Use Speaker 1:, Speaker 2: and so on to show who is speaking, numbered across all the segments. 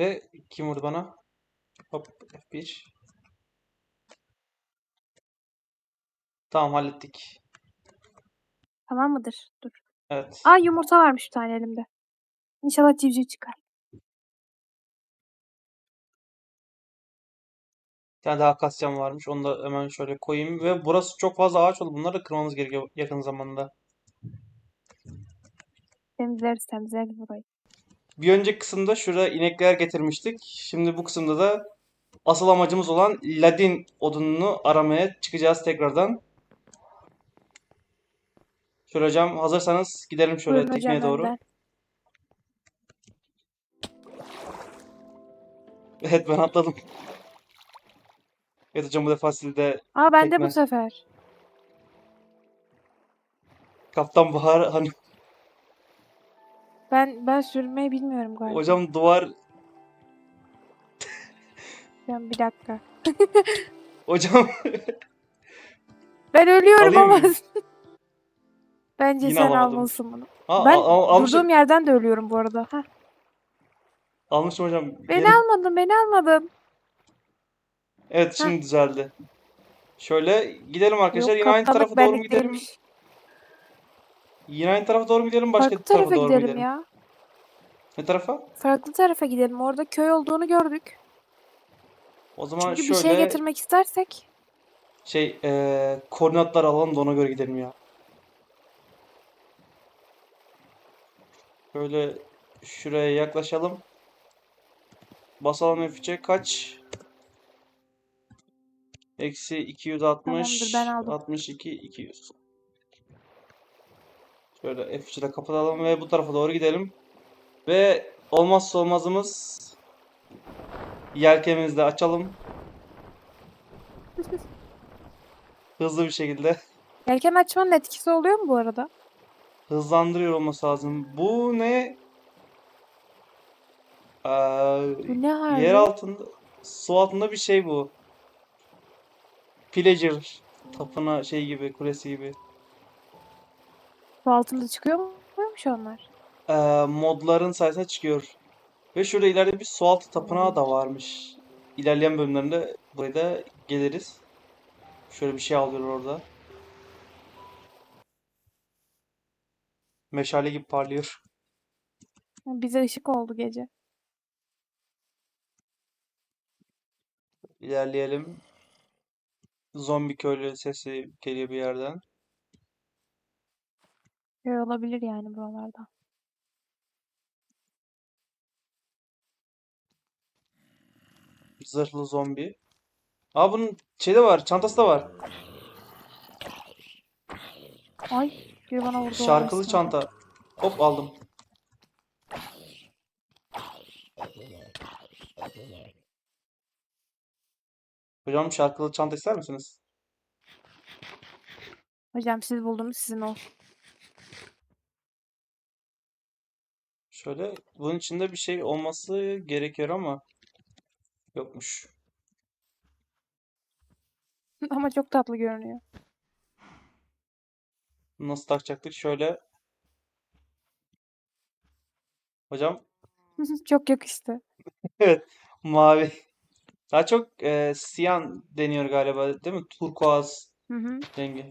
Speaker 1: Ve kim vurdu bana? Hop F1. Tamam hallettik.
Speaker 2: Tamam mıdır? Dur.
Speaker 1: Evet.
Speaker 2: Aa yumurta varmış bir tane elimde. İnşallah civciv çıkar.
Speaker 1: Bir tane daha akasyam varmış. Onu da hemen şöyle koyayım. Ve burası çok fazla ağaç oldu. Bunları da kırmamız gerekiyor yakın zamanda.
Speaker 2: Temizleriz temizleriz burayı.
Speaker 1: Bir önceki kısımda şuraya inekler getirmiştik. Şimdi bu kısımda da asıl amacımız olan ladin odununu aramaya çıkacağız tekrardan. Şöyle hocam hazırsanız gidelim şöyle
Speaker 2: Buyurun
Speaker 1: tekneye doğru.
Speaker 2: önden.
Speaker 1: Evet ben atladım. Evet hocam bu defa siz de
Speaker 2: Aa ben de
Speaker 1: Tekne.
Speaker 2: bu sefer.
Speaker 1: Kaptan Bahar hani
Speaker 2: Ben ben sürmeyi bilmiyorum galiba.
Speaker 1: hocam duvar
Speaker 2: Hocam bir dakika.
Speaker 1: hocam
Speaker 2: Ben ölüyorum
Speaker 1: Alayım
Speaker 2: ama.
Speaker 1: mı?
Speaker 2: Bence
Speaker 1: Yine
Speaker 2: sen
Speaker 1: alamadım.
Speaker 2: almalısın bunu.
Speaker 1: Aa,
Speaker 2: Ben
Speaker 1: al- al- almışım.
Speaker 2: durduğum yerden de ölüyorum bu arada. Heh.
Speaker 1: Almışım hocam.
Speaker 2: Beni
Speaker 1: Gelin.
Speaker 2: almadın, beni almadın.
Speaker 1: Evet şimdi düzeldi. Şöyle gidelim arkadaşlar.
Speaker 2: Yok,
Speaker 1: Yine aynı
Speaker 2: kaptanlık
Speaker 1: tarafa doğru mu
Speaker 2: benlik
Speaker 1: gidelim?
Speaker 2: değilmiş.
Speaker 1: Yine aynı tarafa doğru mu gidelim? Başka
Speaker 2: Farklı
Speaker 1: tarafa
Speaker 2: tarafa
Speaker 1: doğru mu
Speaker 2: gidelim
Speaker 1: gidelim?
Speaker 2: ya.
Speaker 1: Ne tarafa?
Speaker 2: Farklı tarafa gidelim. Orada köy olduğunu gördük.
Speaker 1: O zaman
Speaker 2: Çünkü bir
Speaker 1: şöyle
Speaker 2: şey getirmek istersek
Speaker 1: şey eee koordinatlar alalım da ona göre gidelim ya. Böyle şuraya yaklaşalım. Basalım F3'e kaç? Eksi 260,
Speaker 2: Tamamdır, ben aldım.
Speaker 1: 62, 200. Şöyle F3'ü de kapatalım ve bu tarafa doğru gidelim. Ve olmazsa olmazımız yelkenimizi de açalım. Hızlı bir şekilde.
Speaker 2: yelken açmanın etkisi oluyor mu bu arada?
Speaker 1: Hızlandırıyor olması lazım. Bu ne? Ee,
Speaker 2: Bu ne harbi?
Speaker 1: yer altında, su altında bir şey bu. Pillager. Tapına şey gibi, kulesi gibi.
Speaker 2: Su altında çıkıyor muymuş onlar?
Speaker 1: Ee, modların sayesinde çıkıyor. Ve şurada ileride bir sualtı tapınağı da varmış. İlerleyen bölümlerinde buraya da geliriz. Şöyle bir şey alıyor orada. Meşale gibi parlıyor.
Speaker 2: Bize ışık oldu gece.
Speaker 1: İlerleyelim. Zombi köylü sesi geliyor bir yerden.
Speaker 2: Köy olabilir yani buralarda.
Speaker 1: Zırhlı zombi. Aa bunun şey de var, çantası da var.
Speaker 2: Ay biri bana vurdu.
Speaker 1: Şarkılı çanta. Hop aldım. Hocam şarkılı çanta ister misiniz?
Speaker 2: Hocam siz buldunuz sizin olsun.
Speaker 1: Şöyle bunun içinde bir şey olması gerekiyor ama yokmuş.
Speaker 2: Ama çok tatlı görünüyor.
Speaker 1: Nasıl takacaktık? Şöyle. Hocam
Speaker 2: çok yakıştı.
Speaker 1: evet mavi. Daha çok e, siyan deniyor galiba değil mi? Turkuaz rengi.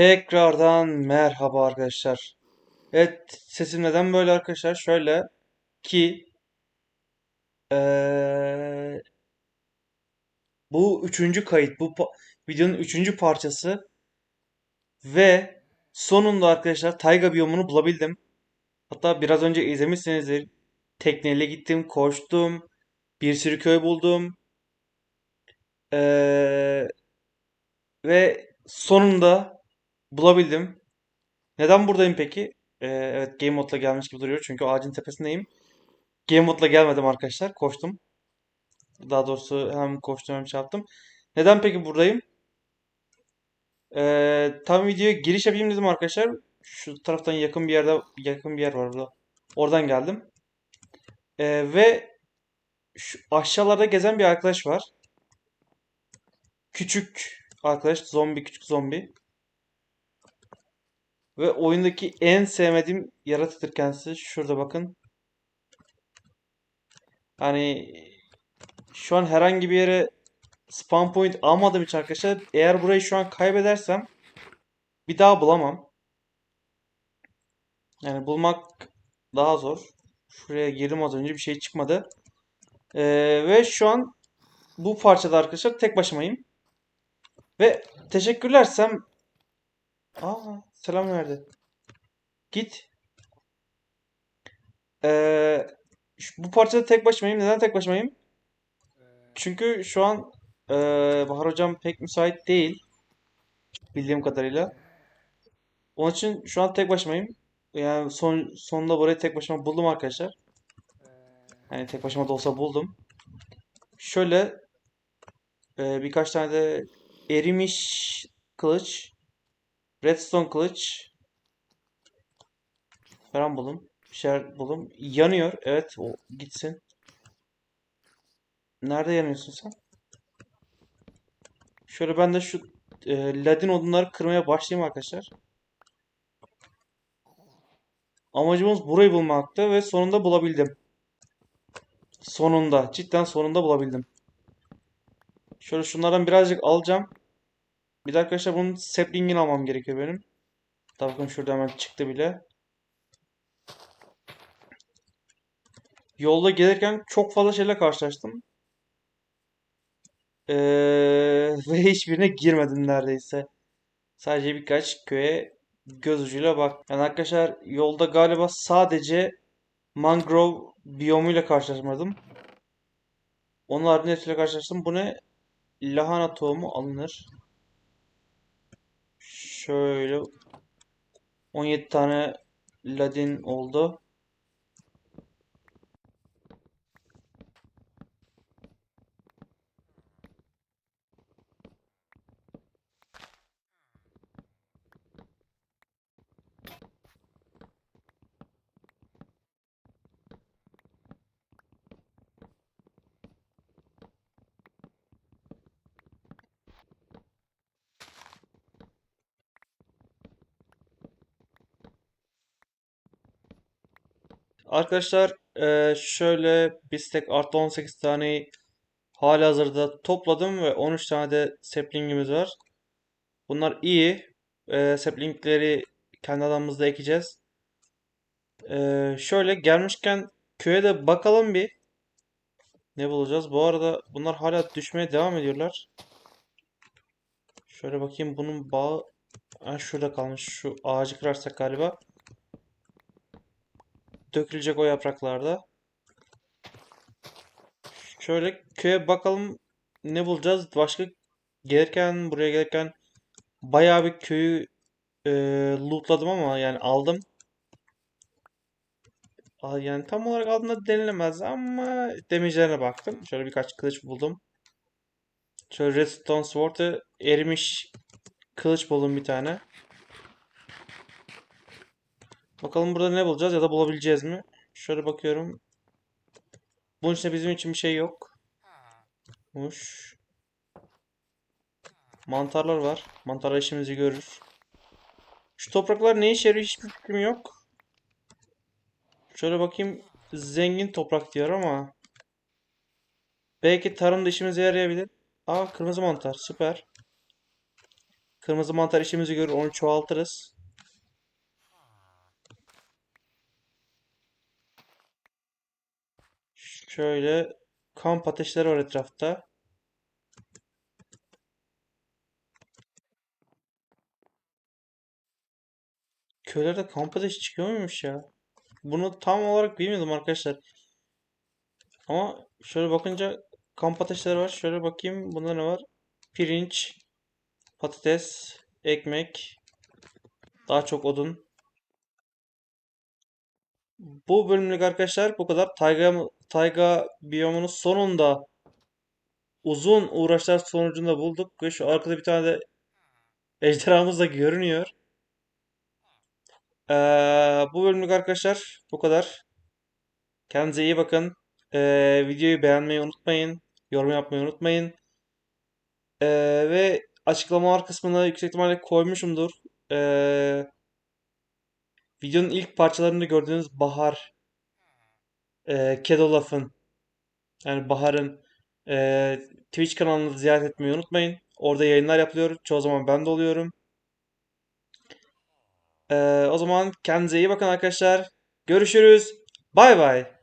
Speaker 1: Tekrardan merhaba arkadaşlar. Evet sesim neden böyle arkadaşlar? Şöyle ki eee, bu üçüncü kayıt. Bu videonun üçüncü parçası. Ve sonunda arkadaşlar tayga biyomunu bulabildim. Hatta biraz önce izlemişsinizdir. Tekneyle gittim, koştum. Bir sürü köy buldum. Eee, ve sonunda bulabildim. Neden buradayım peki? Ee, evet Game Mode'la gelmiş gibi duruyor. Çünkü ağacın tepesindeyim. Game Mode'la gelmedim arkadaşlar. Koştum. Daha doğrusu hem koştum hem şey yaptım. Neden peki buradayım? Ee, tam videoya giriş yapayım dedim arkadaşlar. Şu taraftan yakın bir yerde yakın bir yer var burada. Oradan geldim. Ee, ve şu aşağılarda gezen bir arkadaş var. Küçük arkadaş. Zombi küçük zombi. Ve oyundaki en sevmediğim yaratıktır kendisi. Şurada bakın. Hani şu an herhangi bir yere spawn point almadığım için arkadaşlar eğer burayı şu an kaybedersem bir daha bulamam. Yani bulmak daha zor. Şuraya girdim az önce bir şey çıkmadı. Ee, ve şu an bu parçada arkadaşlar tek başımayım. Ve teşekkürlersem Aa selam verdi. Git. Ee, şu- bu parçada tek başımayım. Neden tek başımayım? Çünkü şu an ee, Bahar hocam pek müsait değil. Bildiğim kadarıyla. Onun için şu an tek başımayım. Yani son sonunda burayı tek başıma buldum arkadaşlar. Yani tek başıma da olsa buldum. Şöyle ee, birkaç tane de erimiş kılıç, redstone kılıç falan buldum. Bir şeyler buldum. Yanıyor. Evet o gitsin. Nerede yanıyorsun sen? Şöyle ben de şu e, ladin odunları kırmaya başlayayım arkadaşlar. Amacımız burayı bulmaktı ve sonunda bulabildim. Sonunda. Cidden sonunda bulabildim. Şöyle şunlardan birazcık alacağım. Bir de arkadaşlar bunun saplingini almam gerekiyor benim. Bakın şurada hemen çıktı bile. Yolda gelirken çok fazla şeyle karşılaştım. Ee, ve hiçbirine girmedim neredeyse. Sadece birkaç köye göz ucuyla bak. Yani arkadaşlar yolda galiba sadece mangrove biyomuyla karşılaşmadım. Onun haricinde karşılaştım. Bu ne? Lahana tohumu alınır. Şöyle 17 tane ladin oldu. Arkadaşlar eee, şöyle bir stack artı 18 tane halihazırda topladım ve 13 tane de saplingimiz var. Bunlar iyi. Eee saplingleri kendi alanımızda ekeceğiz. Eee, şöyle gelmişken köye de bakalım bir. Ne bulacağız? Bu arada bunlar hala düşmeye devam ediyorlar. Şöyle bakayım bunun bağı ha, şurada kalmış. Şu ağacı kırarsak galiba. Dökülecek o yapraklarda. Şöyle köye bakalım ne bulacağız. Başka gelirken buraya gelirken bayağı bir köyü e, lootladım ama yani aldım. Yani tam olarak aldığında denilemez ama damage'lerine baktım. Şöyle birkaç kılıç buldum. Şöyle redstone sword'u erimiş kılıç buldum bir tane. Bakalım burada ne bulacağız ya da bulabileceğiz mi? Şöyle bakıyorum. Bunun içinde bizim için bir şey yok. Muş. Mantarlar var. Mantarlar işimizi görür. Şu topraklar ne işe yarıyor hiçbir fikrim yok. Şöyle bakayım. Zengin toprak diyor ama. Belki tarımda işimize yarayabilir. Aa kırmızı mantar süper. Kırmızı mantar işimizi görür. Onu çoğaltırız. Şöyle kamp ateşleri var etrafta. Köylerde kamp ateşi çıkıyor muymuş ya? Bunu tam olarak bilmiyordum arkadaşlar. Ama şöyle bakınca kamp ateşleri var. Şöyle bakayım. Bunda ne var? Pirinç, patates, ekmek, daha çok odun. Bu bölümlük arkadaşlar bu kadar. Tayga, tayga biyomunun sonunda uzun uğraşlar sonucunda bulduk ve şu arkada bir tane de ejderhamız da görünüyor. Ee, bu bölümlük arkadaşlar bu kadar. Kendinize iyi bakın. Ee, videoyu beğenmeyi unutmayın. Yorum yapmayı unutmayın. Ee, ve açıklamalar kısmına yüksek ihtimalle koymuşumdur. Ee, videonun ilk parçalarında gördüğünüz Bahar e, Kedolaf'ın yani Bahar'ın e, Twitch kanalını ziyaret etmeyi unutmayın. Orada yayınlar yapılıyor. Çoğu zaman ben de oluyorum. Ee, o zaman kendinize iyi bakın arkadaşlar. Görüşürüz. Bay bay.